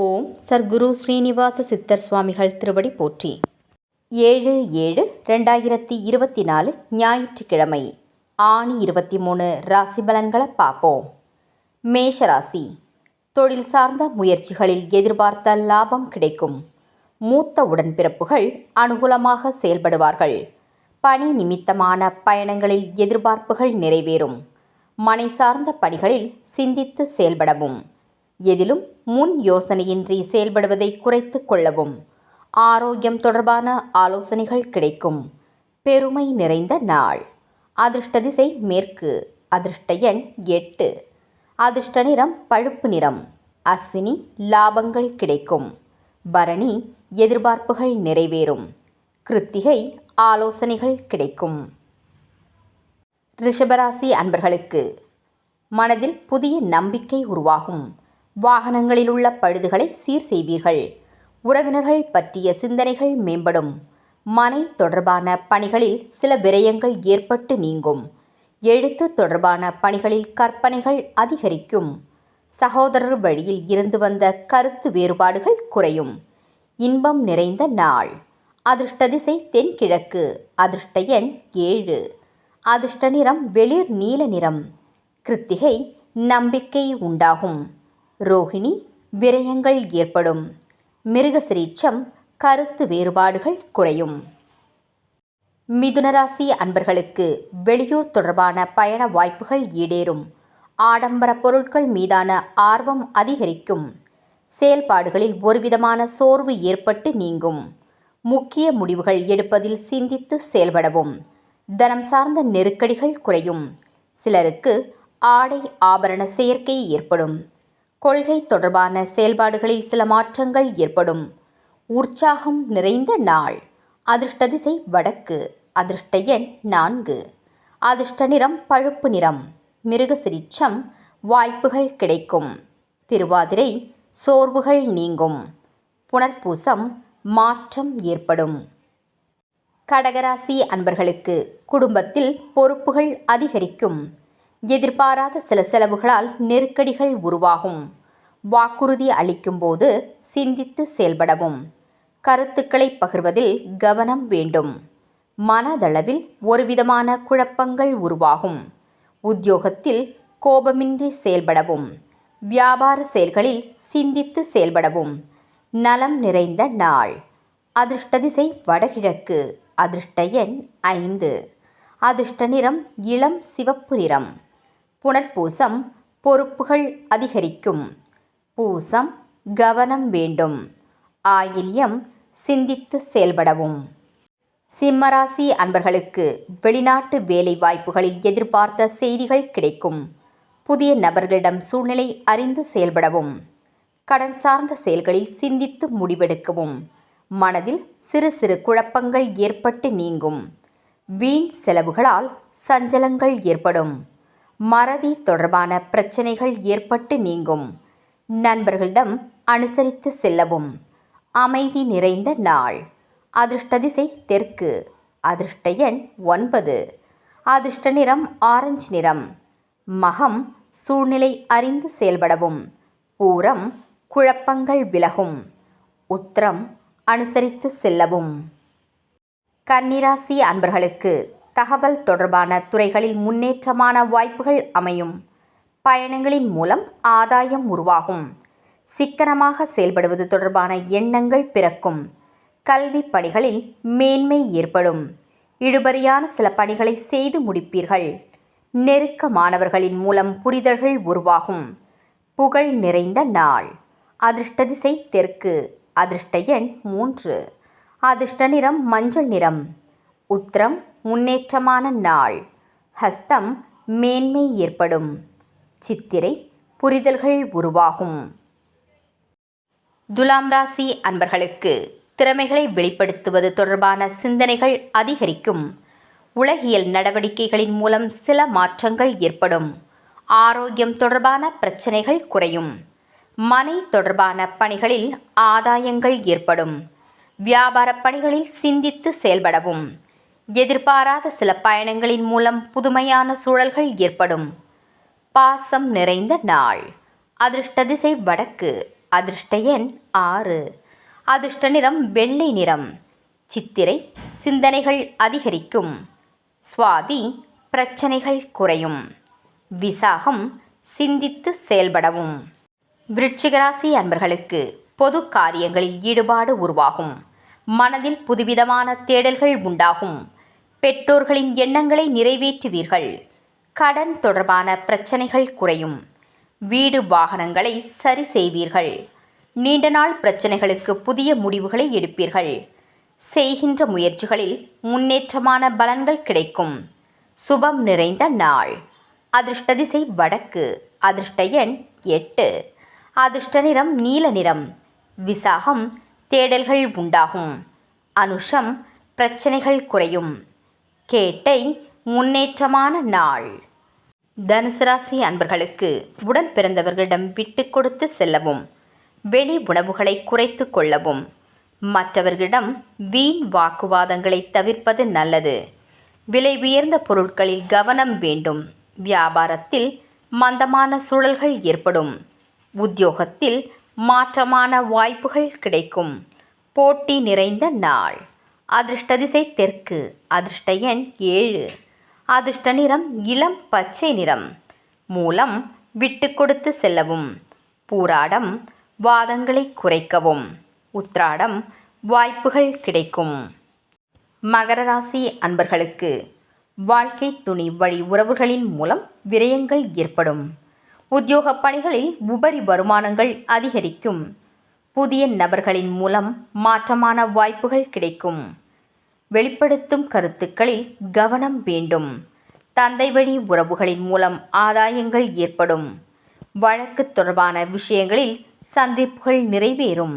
ஓம் சர்க்குரு ஸ்ரீனிவாச சித்தர் சுவாமிகள் திருவடி போற்றி. ஏழு ஏழு ரெண்டாயிரத்தி இருபத்தி நாலு ஞாயிற்றுக்கிழமை. ஆணி இருபத்தி மூணு ராசி பலன்களை பார்ப்போம். மேஷ ராசி. தொழில் சார்ந்த முயற்சிகளில் எதிர்பார்த்த லாபம் கிடைக்கும். மூத்த உடன்பிறப்புகள் அனுகூலமாக செயல்படுவார்கள். பணி நிமித்தமான பயணங்களில் எதிர்பார்ப்புகள் நிறைவேறும். மனை சார்ந்த பணிகளில் சிந்தித்து செயல்படவும். எதிலும் முன் யோசனையின்றி செயல்படுவதை குறைத்து கொள்ளவும். ஆரோக்கியம் தொடர்பான ஆலோசனைகள் கிடைக்கும். பெருமை நிறைந்த நாள். அதிர்ஷ்ட திசை மேற்கு. அதிர்ஷ்ட எண் எட்டு. அதிர்ஷ்ட நிறம் பழுப்பு நிறம். அஸ்வினி லாபங்கள் கிடைக்கும். பரணி எதிர்பார்ப்புகள் நிறைவேறும். கிருத்திகை ஆலோசனைகள் கிடைக்கும். ரிஷபராசி அன்பர்களுக்கு மனதில் புதிய நம்பிக்கை உருவாகும். வாகனங்களில் உள்ள பழுதுகளை சீர் செய்வீர்கள். உறவினர்கள் பற்றிய சிந்தனைகள் மேம்படும். மனை தொடர்பான பணிகளில் சில விரயங்கள் ஏற்பட்டு நீங்கும். எழுத்து தொடர்பான பணிகளில் கற்பனைகள் அதிகரிக்கும். சகோதரர் வழியில் இருந்து வந்த கருத்து வேறுபாடுகள் குறையும். இன்பம் நிறைந்த நாள். அதிர்ஷ்ட திசை தென்கிழக்கு. அதிர்ஷ்ட எண் ஏழு. அதிர்ஷ்ட நிறம் வெளிர் நீல நிறம். கிருத்திகை நம்பிக்கை உண்டாகும். ரோகிணி விரயங்கள் ஏற்படும். மிருகசிரீச்சம் கருத்து வேறுபாடுகள் குறையும். மிதுனராசி அன்பர்களுக்கு வெளியூர் தொடர்பான பயண வாய்ப்புகள் ஈடேறும். ஆடம்பர பொருட்கள் மீதான ஆர்வம் அதிகரிக்கும். செயல்பாடுகளில் ஒருவிதமான சோர்வு ஏற்பட்டு நீங்கும். முக்கிய முடிவுகள் எடுப்பதில் சிந்தித்து செயல்படவும். தனம் சார்ந்த நெருக்கடிகள் குறையும். சிலருக்கு ஆடை ஆபரண சேர்க்கை ஏற்படும். கொள்கை தொடர்பான செயல்பாடுகளில் சில மாற்றங்கள் ஏற்படும். உற்சாகம் நிறைந்த நாள். அதிர்ஷ்ட திசை வடக்கு அதிர்ஷ்ட எண் நான்கு. அதிர்ஷ்ட நிறம் பழுப்பு நிறம். மிருக சிரிச்சம் வாய்ப்புகள் கிடைக்கும். திருவாதிரை சோர்வுகள் நீங்கும். புனர்பூசம் மாற்றம் ஏற்படும். கடகராசி அன்பர்களுக்கு குடும்பத்தில் பொறுப்புகள் அதிகரிக்கும். எதிர்பாராத சில செலவுகளால் நெருக்கடிகள் உருவாகும். வாக்குறுதி அளிக்கும்போது சிந்தித்து செயல்படவும். கருத்துக்களை பகிர்வதில் கவனம் வேண்டும். மனதளவில் ஒருவிதமான குழப்பங்கள் உருவாகும். உத்தியோகத்தில் கோபமின்றி செயல்படவும். வியாபார செயல்களில் சிந்தித்து செயல்படவும். நலம் நிறைந்த நாள். அதிர்ஷ்ட திசை வடகிழக்கு. அதிர்ஷ்ட எண் ஐந்து. அதிர்ஷ்ட நிறம் இளம் சிவப்பு நிறம். புனர்பூசம் பொறுப்புகள் அதிகரிக்கும். பூசம் கவனம் வேண்டும். ஆயில்யம் சிந்தித்து செயல்படவும். சிம்மராசி அன்பர்களுக்கு வெளிநாட்டு வேலை வாய்ப்புகளில் எதிர்பார்த்த செய்திகள் கிடைக்கும். புதிய நபர்களிடம் சூழ்நிலை அறிந்து செயல்படவும். கடன் சார்ந்த செயல்களில் சிந்தித்து முடிவெடுக்கவும். மனதில் சிறு சிறு குழப்பங்கள் ஏற்பட்டு நீங்கும். வீண் செலவுகளால் சஞ்சலங்கள் ஏற்படும். மறதி தொடர்பான பிரச்சனைகள் ஏற்பட்டு நீங்கும். நண்பர்களிடம் அனுசரித்து செல்லவும். அமைதி நிறைந்த நாள். அதிர்ஷ்ட திசை தெற்கு. அதிர்ஷ்ட எண் ஒன்பது. அதிர்ஷ்ட நிறம் ஆரஞ்சு நிறம். மகம் சூழ்நிலை அறிந்து செயல்படவும். பூரம் குழப்பங்கள் விலகும். உத்திரம் அனுசரித்து செல்லவும். கன்னிராசி அன்பர்களுக்கு தகவல் தொடர்பான துறைகளில் முன்னேற்றமான வாய்ப்புகள் அமையும். பயணங்களின் மூலம் ஆதாயம் உருவாகும். சிக்கனமாக செயல்படுவது தொடர்பான எண்ணங்கள் பிறக்கும். கல்வி பணிகளில் மேன்மை ஏற்படும். இழுபறியான சில பணிகளை செய்து முடிப்பீர்கள். நெருக்கமானவர்களின் மூலம் புரிதல்கள் உருவாகும். புகழ் நிறைந்த நாள். அதிர்ஷ்ட திசை தெற்கு. அதிர்ஷ்ட எண் மூன்று. அதிர்ஷ்ட நிறம் மஞ்சள் நிறம். உத்திரம் முன்னேற்றமான நாள். ஹஸ்தம் மேன்மை ஏற்படும். சித்திரை புரிதல்கள் உருவாகும். துலாம் ராசி அன்பர்களுக்கு திறமைகளை வெளிப்படுத்துவது தொடர்பான சிந்தனைகள் அதிகரிக்கும். உலகியல் நடவடிக்கைகளின் மூலம் சில மாற்றங்கள் ஏற்படும். ஆரோக்கியம் தொடர்பான பிரச்சனைகள் குறையும். மனை தொடர்பான பணிகளில் ஆதாயங்கள் ஏற்படும். வியாபார பணிகளில் சிந்தித்து செயல்படவும். எதிர்பாராத சில பயணங்களின் மூலம் புதுமையான சூழல்கள் ஏற்படும். பாசம் நிறைந்த நாள். அதிர்ஷ்ட திசை வடக்கு. அதிர்ஷ்ட எண் ஆறு. அதிர்ஷ்ட நிறம் வெள்ளை நிறம். சித்திரை சிந்தனைகள் அதிகரிக்கும். சுவாதி பிரச்சனைகள் குறையும். விசாகம் சிந்தித்து செயல்படவும். விருட்சிகராசி அன்பர்களுக்கு பொது காரியங்களில் ஈடுபாடு உருவாகும். மனதில் புதுவிதமான தேடல்கள் உண்டாகும். பெற்றோர்களின் எண்ணங்களை நிறைவேற்றுவீர்கள். கடன் தொடர்பான பிரச்சனைகள் குறையும். வீடு வாகனங்களை சரி செய்வீர்கள். நீண்ட நாள் பிரச்சனைகளுக்கு புதிய முடிவுகளை எடுப்பீர்கள். செய்கின்ற முயற்சிகளில் முன்னேற்றமான பலன்கள் கிடைக்கும். சுபம் நிறைந்த நாள். அதிர்ஷ்ட திசை வடக்கு. அதிர்ஷ்ட எண் எட்டு. அதிர்ஷ்ட நிறம் நீல நிறம். விசாகம் தேடல்கள் உண்டாகும். அனுஷம் பிரச்சனைகள் குறையும். கேட்டை முன்னேற்றமான நாள். தனுசு ராசி அன்பர்களுக்கு உடன் பிறந்தவர்களிடம் விட்டு கொடுத்து செல்லவும் வெளி உணவுகளை குறைத்து கொள்ளவும் மற்றவர்களிடம் வீண் வாக்குவாதங்களை தவிர்ப்பது நல்லது. விலை உயர்ந்த பொருட்களில் கவனம் வேண்டும். வியாபாரத்தில் மந்தமான சூழல்கள் ஏற்படும். உத்தியோகத்தில் மாற்றமான வாய்ப்புகள் கிடைக்கும். போட்டி நிறைந்த நாள். அதிர்ஷ்ட திசை தெற்கு அதிர்ஷ்ட எண் ஏழு. அதிர்ஷ்ட நிறம் இளம் பச்சை நிறம். மூலம் விட்டு கொடுத்து செல்லவும். பூராடம் வாதங்களை குறைக்கவும். உத்ராடம் வாய்ப்புகள் கிடைக்கும். மகர ராசி அன்பர்களுக்கு வாழ்க்கை துணி வழி உறவுகளின் மூலம் விரயங்கள் ஏற்படும். உத்தியோகப் பணிகளில் உபரி வருமானங்கள் அதிகரிக்கும். புதிய நபர்களின் மூலம் மாற்றமான வாய்ப்புகள் கிடைக்கும். வெளிப்படுத்தும் கருத்துக்களில் கவனம் வேண்டும். தந்தை வழி உறவுகளின் மூலம் ஆதாயங்கள் ஏற்படும். வழக்கு தொடர்பான விஷயங்களில் சந்திப்புகள் நிறைவேறும்.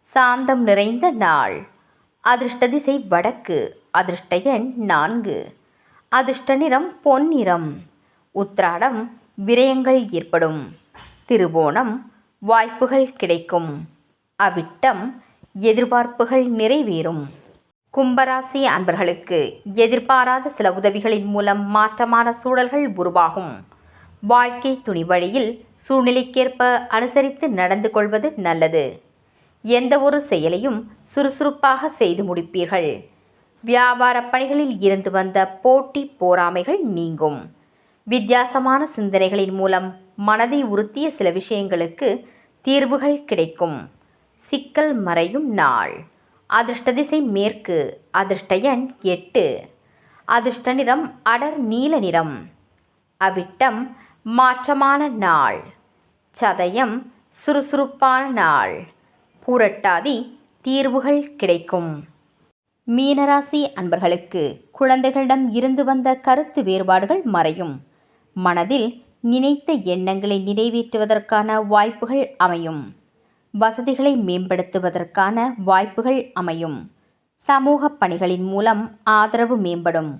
சாந்தம் நிறைந்த நாள். அதிர்ஷ்ட திசை வடக்கு அதிர்ஷ்ட எண் நான்கு. அதிர்ஷ்ட நிறம் பொன்னிறம் உத்திராடம் விரயங்கள் ஏற்படும். திருவோணம் வாய்ப்புகள் கிடைக்கும். அவ்விட்டம் எதிர்பார்ப்புகள் நிறைவேறும். கும்பராசி அன்பர்களுக்கு எதிர்பாராத சில உதவிகளின் மூலம் மாற்றமான சூழல்கள் உருவாகும். வாழ்க்கை துணி வழியில் சூழ்நிலைக்கேற்ப அனுசரித்து நடந்து கொள்வது நல்லது. எந்த ஒரு செயலையும் சுறுசுறுப்பாக செய்து முடிப்பீர்கள். வியாபார பணிகளில் இருந்து வந்த போட்டி போராமைகள் நீங்கும். வித்தியாசமான சிந்தனைகளின் மூலம் மனதை உறுத்திய சில விஷயங்களுக்கு தீர்வுகள் கிடைக்கும். சிக்கல் மறையும் நாள். அதிர்ஷ்ட திசை மேற்கு அதிர்ஷ்ட எண் எட்டு. அதிர்ஷ்ட நிறம் அடர் நீல நிறம். அவிட்டம் மாற்றமான நாள். சதயம் சுறுசுறுப்பான நாள். பூரட்டாதி தீர்வுகள் கிடைக்கும். மீனராசி அன்பர்களுக்கு குழந்தைகளிடம் இருந்து வந்த கருத்து வேறுபாடுகள் மறையும். மனதில் நினைத்த எண்ணங்களை நிறைவேற்றுவதற்கான வாய்ப்புகள் அமையும். வசதிகளை மேம்படுத்துவதற்கான வாய்ப்புகள் அமையும். சமூக பணிகளின் மூலம் ஆதரவு மேம்படும்.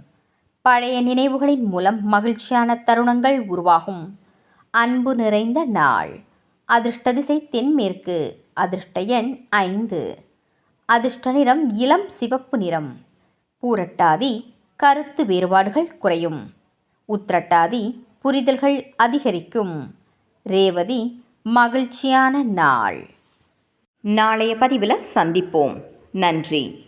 பழைய நினைவுகளின் மூலம் மகிழ்ச்சியான தருணங்கள் உருவாகும். அன்பு நிறைந்த நாள். அதிர்ஷ்ட திசை தென்மேற்கு. அதிர்ஷ்ட எண் ஐந்து. அதிர்ஷ்ட நிறம் இளம் சிவப்பு நிறம். பூரட்டாதி கருத்து வேறுபாடுகள் குறையும். உத்திரட்டாதி புரிதல்கள் அதிகரிக்கும். ரேவதி மகிழ்ச்சியான நாள். நாளைய பதிவில் சந்திப்போம். நன்றி.